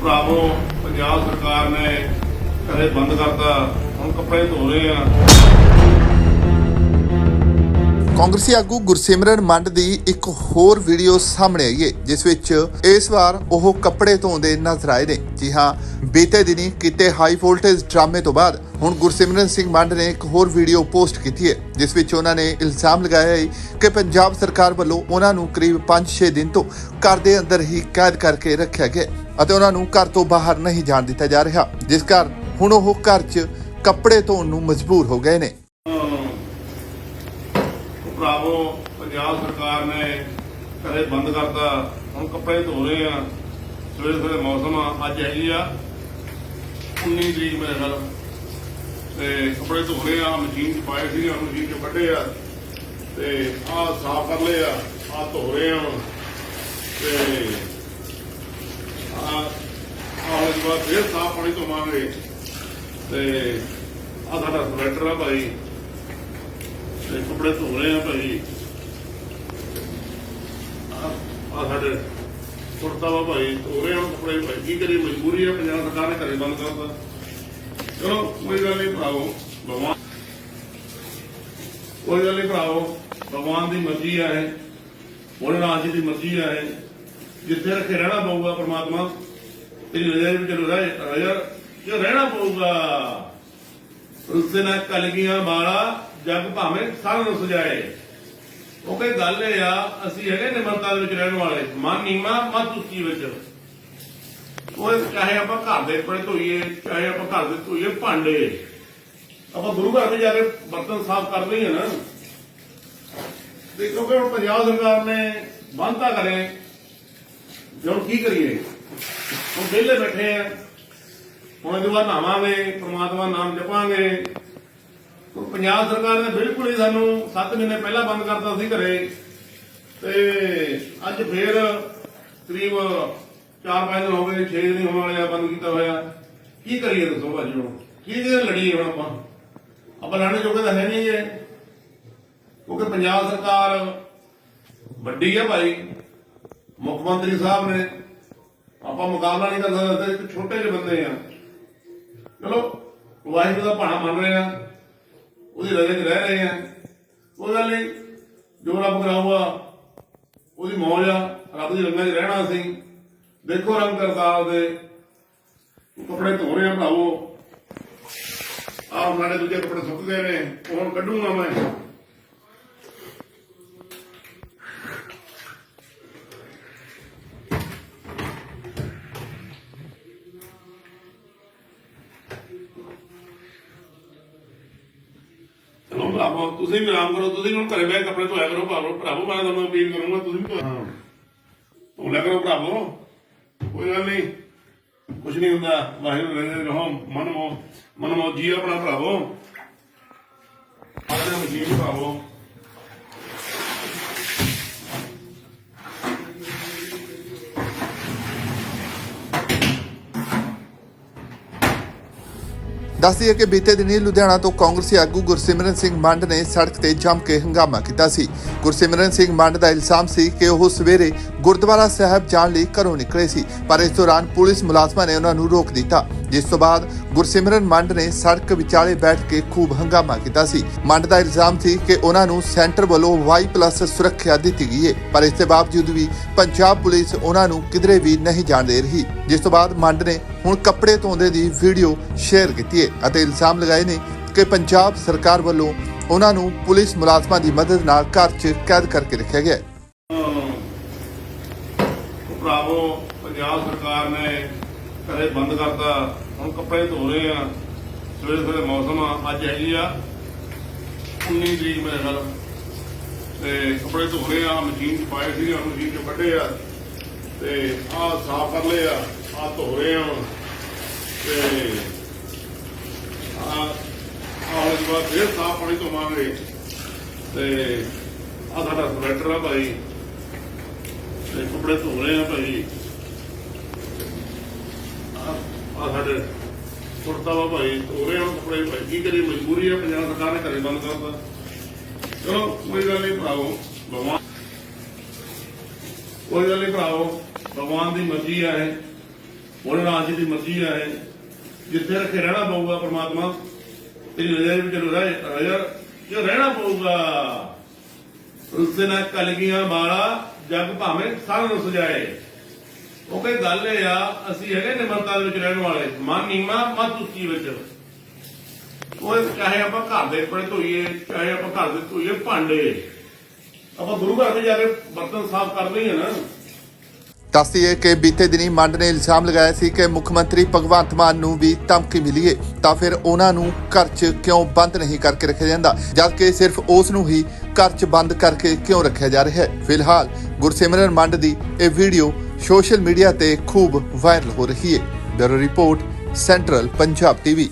ਭਰਾਵੋ, ਪੰਜਾਬ ਸਰਕਾਰ ਨੇ ਘਰੇ ਬੰਦ ਕਰਤਾ, ਹੁਣ ਕੱਪੜੇ ਧੋ ਰਹੇ ਆ। ਕਾਂਗਰਸੀ ਆਗੂ ਗੁਰਸਿਮਰਨ ਮੰਡ ਦੀ ਇੱਕ ਹੋਰ ਵੀਡੀਓ ਸਾਹਮਣੇ ਆਈ ਹੈ ਜਿਸ ਵਿੱਚ ਇਸ ਵਾਰ ਉਹ ਕੱਪੜੇ ਧੋਂਦੇ ਨਜ਼ਰ ਆਏ ਨੇ। ਜੀ ਹਾਂ, ਬੀਤੇ ਦਿਨੀ ਕੀਤੇ ਹਾਈ ਵੋਲਟੇਜ ਡਰਾਮੇ ਤੋਂ ਬਾਅਦ ਹੁਣ ਗੁਰਸਿਮਰਨ ਸਿੰਘ ਮੰਡ ਨੇ ਇੱਕ ਹੋਰ ਵੀਡੀਓ ਪੋਸਟ ਕੀਤੀ ਹੈ, ਜਿਸ ਵਿੱਚ ਉਹਨਾਂ ਨੇ ਇਲਜ਼ਾਮ ਲਗਾਇਆ ਹੈ ਕਿ ਪੰਜਾਬ ਸਰਕਾਰ ਵੱਲੋਂ ਉਹਨਾਂ ਨੂੰ ਕਰੀਬ 5-6 ਦਿਨ ਤੋਂ ਘਰ ਦੇ ਅੰਦਰ ਹੀ ਕੈਦ ਕਰਕੇ ਰੱਖਿਆ ਗਿਆ ਅਤੇ ਉਹਨਾਂ ਨੂੰ ਘਰ ਤੋਂ ਬਾਹਰ ਨਹੀਂ ਜਾਣ ਦਿੱਤਾ ਜਾ ਰਿਹਾ, ਜਿਸ ਕਾਰਨ ਹੁਣ ਉਹ ਘਰ 'ਚ ਕੱਪੜੇ ਧੋਣ ਨੂੰ ਮਜਬੂਰ ਹੋ ਗਏ ਨੇ। ਭਰਾਵੋ, ਪੰਜਾਬ ਸਰਕਾਰ ਨੇ ਘਰੇ ਬੰਦ ਕਰਤਾ, ਹੁਣ ਕੱਪੜੇ ਧੋ ਰਹੇ ਆ। ਸਵੇਰੇ ਸਵੇਰੇ ਮੌਸਮ ਆ, ਅੱਜ ਹੈਗੀ ਆ। 19 ਤਰੀਕ ਮੇਰੇ ਨਾਲ ਤੇ ਕੱਪੜੇ ਧੋ ਰਹੇ ਆ, ਮਸ਼ੀਨ 'ਚ ਪਾਏ ਸੀ ਹੁਣ ਮਸ਼ੀਨ 'ਚ ਕੱਢੇ ਆ। ਤੇ ਆਹ ਸਾਫ਼ ਕਰ ਲਏ ਆ, ਆਹ ਧੋ ਰਹੇ ਆ ਤੇ ਆਹ ਆਹ ਇਸ ਫੇਰ ਸਾਫ਼ ਪਾਣੀ ਧੋਵਾਂਗੇ। ਤੇ ਆਹ ਸਾਡਾ ਸਵੈਟਰ ਆ ਭਾਈ। ਤੇ ਕੱਪੜੇ ਧੋ ਰਹੇ ਆ ਭਾਈ। ਆ ਸਾਡੇ ਕੁੜਤਾ ਵਾ ਭਾਈ ਧੋ ਰਹੇ ਕੱਪੜੇ ਭਾਈ ਕੀ ਕਰੀ ਮਜਬੂਰੀ ਹੈ ਪੰਜਾਬ ਸਰਕਾਰ ਨੇ ਘਰੇ ਬੰਦ ਕਰਤਾ। ਚਲੋ, ਕੋਈ ਗੱਲ ਨਹੀਂ ਭਰਾਵੋ, ਭਗਵਾਨ ਕੋਈ ਗੱਲ ਨਹੀਂ ਭਰਾਵੋ, ਭਗਵਾਨ ਦੀ ਮਰਜ਼ੀ ਆ ਇਹ। ਭੋਲੇਨਾਥ ਦੀ ਮਰਜ਼ੀ ਆ ਜਿੱਥੇ ਰੱਖੇ ਰਹਿਣਾ ਪਊਗਾ ਪ੍ਰਮਾਤਮਾ, ਤੇਰੀ ਰਜ਼ਾ ਵਿੱਚ ਰਜ਼ਾ ਰਜ਼ਾ ਜੋ ਰਹਿਣਾ ਪਊਗਾ। ਉਸਦੇ ਨਾਲ ਕਲਗੀਆਂ ਵਾਲਾ, ਜਗ ਭਾਵੇਂ ਸਾਰਿਆਂ ਨੂੰ ਸਜਾਏ ਉਹ ਕੋਈ ਗੱਲ ਇਹ ਆ, ਅਸੀਂ ਹੈਗੇ ਨਿਮਰਤਾ ਦੇ ਵਿੱਚ ਰਹਿਣ ਵਾਲੇ। ਮਨ ਨੀਮਾ ਮਤ ਉੱਚੀ ਵਿੱਚ। ਉਹ ਚਾਹੇ ਆਪਾਂ ਘਰ ਦੇ ਕੱਪੜੇ ਧੋਈਏ, ਚਾਹੇ ਆਪਾਂ ਘਰ ਦੇ ਧੋਈਏ, ਭਾਂਡੇ। ਆਪਾਂ ਗੁਰੂ ਘਰ ਵਿੱਚ ਜਾ ਕੇ ਬਰਤਨ ਸਾਫ਼ ਕਰਦੇ ਹੀ ਨਾ। ਤੇ ਕਿਉਂਕਿ ਹੁਣ ਪੰਜਾਬ ਸਰਕਾਰ ਨੇ ਬੰਦਤਾ ਕਰੇ ਜੋ ਕੀ ਕਰੀਏ? ਹੁਣ ਵਿਹਲੇ ਬੈਠੇ ਆ। ਹੁਣ ਇਹਦੇ ਬਾਅਦ ਨਹਾਵਾਂਗੇ, ਪ੍ਰਮਾਤਮਾ ਨਾਮ ਜਪਾਂਗੇ। ਪੰਜਾਬ ਸਰਕਾਰ ਨੇ ਬਿਲਕੁਲ ਹੀ ਸਾਨੂੰ 7 ਮਹੀਨੇ ਪਹਿਲਾਂ ਬੰਦ ਕਰਤਾ ਸੀ ਘਰੇ। ਤੇ ਅੱਜ ਫੇਰ ਕਰੀਬ 4-5 ਦਿਨ ਹੋ ਗਏ 6 ਦਿਨ ਹੋਣ ਵਾਲੇ ਆ, ਬੰਦ ਕੀਤਾ ਹੋਇਆ। ਕੀ ਕਰੀਏ ਦੱਸੋ ਭਾਜੀ ਹੁਣ? ਕੀ ਦੇ ਲੜੀਏ ਹੁਣ ਆਪਾਂ? ਆਪਾਂ ਲੜਨ ਜੋਗੇ ਤਾਂ ਹੈ ਨਹੀਂ ਇਹ। ਕਿਉਂਕਿ ਪੰਜਾਬ ਸਰਕਾਰ ਵੱਡੀ ਹੈ ਭਾਈ। ਮੁੱਖ ਮੰਤਰੀ ਸਾਹਿਬ ਨੇ ਆਪਾਂ ਮੁਕਾਬਲਾ ਨਹੀਂ ਕਰ ਸਕਦੇ ਇੱਕ ਛੋਟੇ ਜਿਹੇ ਬੰਦੇ ਆ। ਚਲੋ, ਵਾਹਿਗੁਰੂ ਦਾ ਭਾਣਾ ਮੰਨ ਰਹੇ ਆ। ਉਹਦੀ ਰਜ਼ਾ 'ਚ ਰਹਿ ਰਹੇ ਆ। ਉਹ ਗੱਲ ਨਹੀਂ ਜੋ ਰੱਬ ਕਰਾਊਗਾ, ਉਹਦੀ ਮੌਜ ਆ। ਰੱਬ ਦੀ ਰੰਗਾਂ 'ਚ ਰਹਿਣਾ ਅਸੀਂ ਦੇਖੋ ਰੰਗ ਕਰਦਾ ਦੇ ਕੱਪੜੇ ਧੋ ਰਹੇ ਆ ਭਰਾਵੋ। ਆਹ ਨਾਲੇ ਦੂਜੇ ਕੱਪੜੇ ਸੁੱਕ ਗਏ ਨੇ। ਉਹ ਹੁਣ ਕੱਢੂਗਾ ਮੈਂ। ਭਰਾਵੋ ਤੁਸੀਂ ਵੀ ਆਰਾਮ ਕਰੋ ਤੁਸੀਂ ਹੁਣ ਘਰੇ ਬਹਿ ਕੇ ਕੱਪੜੇ ਧੋਇਆ ਕਰੋ ਭਰਾਵੋ ਭਰਾਵੋ ਮੈਂ ਤੁਹਾਨੂੰ ਅਪੀਲ ਕਰੂੰਗਾ ਤੁਸੀਂ ਵੀ ਧੋਇਆ ਧੋ ਲਿਆ ਕਰੋ ਭਰਾਵੋ। ਕੋਈ ਗੱਲ ਨਹੀਂ ਕੁਝ ਨਹੀਂ ਹੁੰਦਾ ਵਾਹਿਗੁਰੂ ਰਹਿੰਦੇ ਰਹੋ ਮਨ ਮੋ ਮਨ ਮੋ ਜੀ ਆਪਣਾ ਭਰਾਵੋ। ਆਪਣੇ ਮਜੀਦ ਭਰਾਵੋ ਦੱਸਦੀ ਹੈ ਕਿ ਬੀਤੇ ਦਿਨੀ ਲੁਧਿਆਣਾ ਤੋਂ ਕਾਂਗਰਸੀ ਆਗੂ ਗੁਰਸਿਮਰਨ ਸਿੰਘ ਮੰਡ ਨੇ ਸੜਕ ਤੇ ਜੰਮ ਕੇ ਹੰਗਾਮਾ ਕੀਤਾ ਸੀ। ਗੁਰਸਿਮਰਨ ਸਿੰਘ ਮੰਡ ਦਾ ਇਲਜ਼ਾਮ ਸੀ ਕਿ ਉਹ ਸਵੇਰੇ ਗੁਰਦੁਆਰਾ ਸਾਹਿਬ ਜਾਣ ਲਈ ਘਰੋਂ ਨਿਕਲੇ ਸੀ, ਪਰ ਇਸ ਦੌਰਾਨ ਪੁਲਿਸ ਮੁਲਾਜ਼ਮਾਂ ਨੇ ਉਹਨਾਂ ਨੂੰ ਰੋਕ ਦਿੱਤਾ। ਜਿਸ ਤੋਂ ਬਾਅਦ ਗੁਰਸਿਮਰਨ ਮੰਡ ਨੇ ਸੜਕ ਵਿਚਾਲੇ ਬੈਠ ਕੇ ਖੂਬ ਹੰਗਾਮਾ ਕੀਤਾ ਸੀ। ਮੰਡ ਦਾ ਇਲਜ਼ਾਮ ਸੀ ਕਿ ਉਹਨਾਂ ਨੂੰ ਸੈਂਟਰ ਵੱਲੋਂ ਵਾਈ ਪਲੱਸ ਸੁਰੱਖਿਆ ਦਿੱਤੀ ਗਈ ਹੈ ਪਰ ਇਸ ਦੇ ਬਾਵਜੂਦ ਵੀ ਪੰਜਾਬ ਪੁਲਿਸ ਉਹਨਾਂ ਨੂੰ ਕਿਧਰੇ ਵੀ ਨਹੀਂ ਜਾਣ ਦੇ ਰਹੀ। ਜਿਸ ਤੋਂ ਬਾਅਦ ਮੰਡ ਨੇ ਹੁਣ ਕੱਪੜੇ ਧੋਂਦੇ ਦੀ ਵੀਡੀਓ ਸ਼ੇਅਰ ਕੀਤੀ ਹੈ ਅਤੇ ਇਲਜ਼ਾਮ ਲਗਾਏ ਨੇ ਕਿ ਪੰਜਾਬ ਸਰਕਾਰ ਵੱਲੋਂ ਉਹਨਾਂ ਨੂੰ ਪੁਲਿਸ ਮੁਲਾਜ਼ਮਾਂ ਦੀ ਮਦਦ ਨਾਲ ਘਰ 'ਚ ਕੈਦ ਕਰਕੇ ਰੱਖਿਆ ਗਿਆ ਹੈ। ਭਰਾਵੋ, ਪੰਜਾਬ ਸਰਕਾਰ ਨੇ ਘਰੇ ਬੰਦ ਕਰਤਾ। ਹੁਣ ਕੱਪੜੇ ਧੋ ਰਹੇ ਆ। ਸਵੇਰੇ ਸਵੇਰੇ ਮੌਸਮ ਆ। ਅੱਜ ਹੈਗੀ ਆ 19 ਤਰੀਕ ਮੇਰੇ ਖਿਆਲ। ਤੇ ਕੱਪੜੇ ਧੋ ਰਹੇ ਆ, ਮਸ਼ੀਨ 'ਚ ਪਾਏ ਸੀ ਹੁਣ ਮਸ਼ੀਨ 'ਚ ਕੱਢੇ ਆ। ਤੇ ਆਹ ਸਾਫ਼ ਕਰ ਲਏ ਆ। ਆਹ ਧੋ ਰਹੇ ਆ ਹੁਣ। ਤੇ ਆਹ ਆਹ ਇਸ ਵਾਰ ਫੇਰ ਸਾਫ਼ ਪਾਣੀ ਧੋਵਾਂਗੇ। ਤੇ ਆਹ ਸਾਡਾ ਸਵੈਟਰ ਆ ਭਾਈ। ਤੇ ਕੱਪੜੇ ਧੋ ਰਹੇ ਆ ਭਾਈ। ਆ ਸਾਡੇ ਕੁੜਤਾ ਵਾ ਭਾਈ ਧੋ ਰਹੇ ਕੱਪੜੇ ਭਾਈ, ਕੀ ਕਰੀ ਮਜਬੂਰੀ ਹੈ ਪੰਜਾਬ ਸਰਕਾਰ ਨੇ ਘਰੇ ਬੰਦ ਕਰਤਾ। ਚਲੋ, ਕੋਈ ਗੱਲ ਨਹੀਂ ਭਰਾਵੋ, ਭਗਵਾਨ ਕੋਈ ਗੱਲ ਨਹੀਂ ਭਰਾਵੋ, ਭਗਵਾਨ ਦੀ ਮਰਜ਼ੀ ਆ ਇਹ। ਉਹਦੇ ਨਾਲ ਜਿਹਦੀ ਮਰਜ਼ੀ ਹੈ ਜਿੱਥੇ ਰੱਖੇ ਰਹਿਣਾ ਪਊਗਾ ਪ੍ਰਮਾਤਮਾ ਤੇਰੀ ਰਜ਼ਾ ਵਿੱਚ ਰਹਿ ਰਜ਼ਾ ਜੋ ਰਹਿਣਾ ਪਊਗਾ। ਉਸੇ ਨਾਲ ਕਲਗੀਆਂ ਵਾਲਾ ਜਗ ਭਾਵੇਂ ਸਾਰਾ ਰੁੱਸ ਜਾਏ। ਉਹ ਕੋਈ ਗੱਲ ਇਹ ਆ, ਅਸੀਂ ਹੈਗੇ ਨਿਮਰਤਾ ਦੇ ਵਿੱਚ ਰਹਿਣ ਵਾਲੇ। ਮਨ ਨੀਮਾ ਮਤ ਉੱਚੀ ਵਿੱਚ। ਉਹ ਚਾਹੇ ਆਪਾਂ ਘਰ ਦੇ ਕੱਪੜੇ ਧੋਈਏ, ਚਾਹੇ ਆਪਾਂ ਘਰ ਦੇ ਧੋਈਏ, ਭਾਂਡੇ। ਆਪਾਂ ਗੁਰੂ ਘਰ ਤੇ ਜਾ ਕੇ ਬਰਤਨ ਸਾਫ਼ ਕਰਦੇ ਹੀ ਆ ਨਾ ਦੱਸਦੀਏ ਕਿ ਬੀਤੇ ਦਿਨੀ ਮੰਡ ਨੇ ਇਲਜ਼ਾਮ ਲਗਾਇਆ ਸੀ ਕਿ ਮੁੱਖ ਮੰਤਰੀ ਭਗਵੰਤ ਮਾਨ ਨੂੰ ਵੀ ਧਮਕੀ ਮਿਲੀ ਹੈ ਤਾਂ ਫਿਰ ਉਹਨਾਂ ਨੂੰ ਘਰ 'ਚ ਕਿਉਂ ਬੰਦ ਨਹੀਂ ਕਰਕੇ ਰੱਖਿਆ ਜਾਂਦਾ ਜਦ? ਜਦਕਿ ਸਿਰਫ ਉਸ ਨੂੰ ਹੀ ਘਰ 'ਚ ਬੰਦ ਕਰਕੇ ਕਿਉਂ ਰੱਖਿਆ ਜਾ ਰਿਹਾ ਹੈ? ਫਿਲਹਾਲ ਗੁਰਸਿਮਰਨ ਮੰਡ ਦੀ ਇਹ ਵੀਡੀਓ ਸੋਸ਼ਲ ਮੀਡੀਆ ਤੇ ਖੂਬ ਵਾਇਰਲ ਹੋ ਰਹੀ ਹੈ। Bureau report central Punjab TV.